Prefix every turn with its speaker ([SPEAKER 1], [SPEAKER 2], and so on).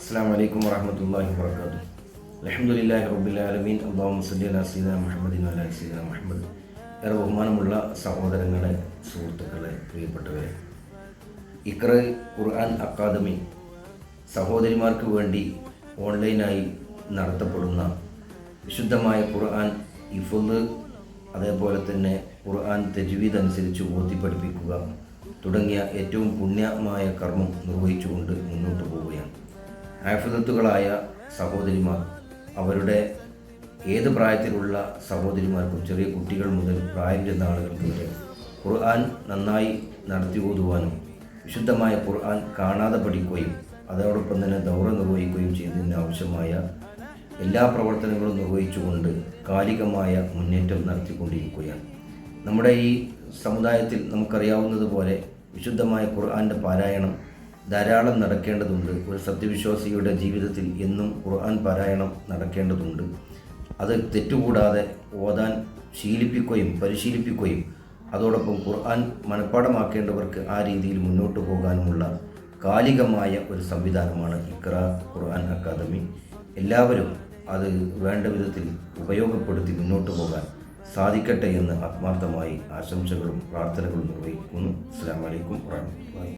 [SPEAKER 1] അസ്സാം വലൈക്കും വറഹമത്തല്ലാഹി വർക്കാത്തു അലഹമുല്ലാഹി റബ്ബുലാലമീൻ അള്ളാഹു സല്ലി അലാ സീദ മുഹമ്മദിൻ അലാ സീദ മുഹമ്മദ്. ഏറെ ബഹുമാനമുള്ള സഹോദരങ്ങളെ സുഹൃത്തുക്കളെ പ്രിയപ്പെട്ടവരെ. ഇക്ര ഖുർആൻ അക്കാദമി സഹോദരിമാർക്ക് വേണ്ടി ഓൺലൈനായി നടത്തപ്പെടുന്ന വിശുദ്ധമായ ഖുർആൻ ഇഫുദ് അതേപോലെ തന്നെ ഖുർആൻ തജ്വീദ് അനുസരിച്ച് ഓതി പഠിപ്പിക്കുക തുടങ്ങിയ ഏറ്റവും പുണ്യമായ കർമ്മം നിർവഹിച്ചുകൊണ്ട് മുന്നോട്ട് പോവുകയാണ് ആഫിദത്തുകളായ സഹോദരിമാർ അവരുടെ ഏത് പ്രായത്തിലുള്ള സഹോദരിമാർക്കും ചെറിയ കുട്ടികൾ മുതൽ പ്രായം ചെന്ന ആളുകൾക്ക് വരെ ഖുർആൻ നന്നായി നടത്തി ഓതുവാനും വിശുദ്ധമായ ഖുർആൻ കാണാതെ പഠിക്കുകയും അതോടൊപ്പം തന്നെ ദൗറ നിർവഹിക്കുകയും ചെയ്യുന്നതിന് ആവശ്യമായ എല്ലാ പ്രവർത്തനങ്ങളും നിർവഹിച്ചുകൊണ്ട് കാലികമായ മുന്നേറ്റം നടത്തിക്കൊണ്ടിരിക്കുകയാണ്. നമ്മുടെ ഈ സമുദായത്തിൽ നമുക്കറിയാവുന്നതുപോലെ വിശുദ്ധമായ ഖുർആന്റെ പാരായണം ധാരാളം നടക്കേണ്ടതുണ്ട്. ഒരു സത്യവിശ്വാസിയുടെ ജീവിതത്തിൽ എന്നും ഖുർആൻ പാരായണം നടക്കേണ്ടതുണ്ട്. അത് തെറ്റുകൂടാതെ ഓതാൻ ശീലിപ്പിക്കുകയും പരിശീലിപ്പിക്കുകയും അതോടൊപ്പം ഖുർആൻ മനഃപ്പാടമാക്കേണ്ടവർക്ക് ആ രീതിയിൽ മുന്നോട്ട് പോകാനുമുള്ള കാലികമായ ഒരു സംവിധാനമാണ് ഇക്ര ഖുർആൻ അക്കാദമി. എല്ലാവരും അത് വേണ്ട വിധത്തിൽ ഉപയോഗപ്പെടുത്തി മുന്നോട്ട് പോകാൻ സാധിക്കട്ടെ എന്ന് ആത്മാർത്ഥമായി ആശംസകളും പ്രാർത്ഥനകളും നിർവഹിക്കുന്നു. അസ്സാം വലൈക്കും വാഹമത്തുള്ളാഹി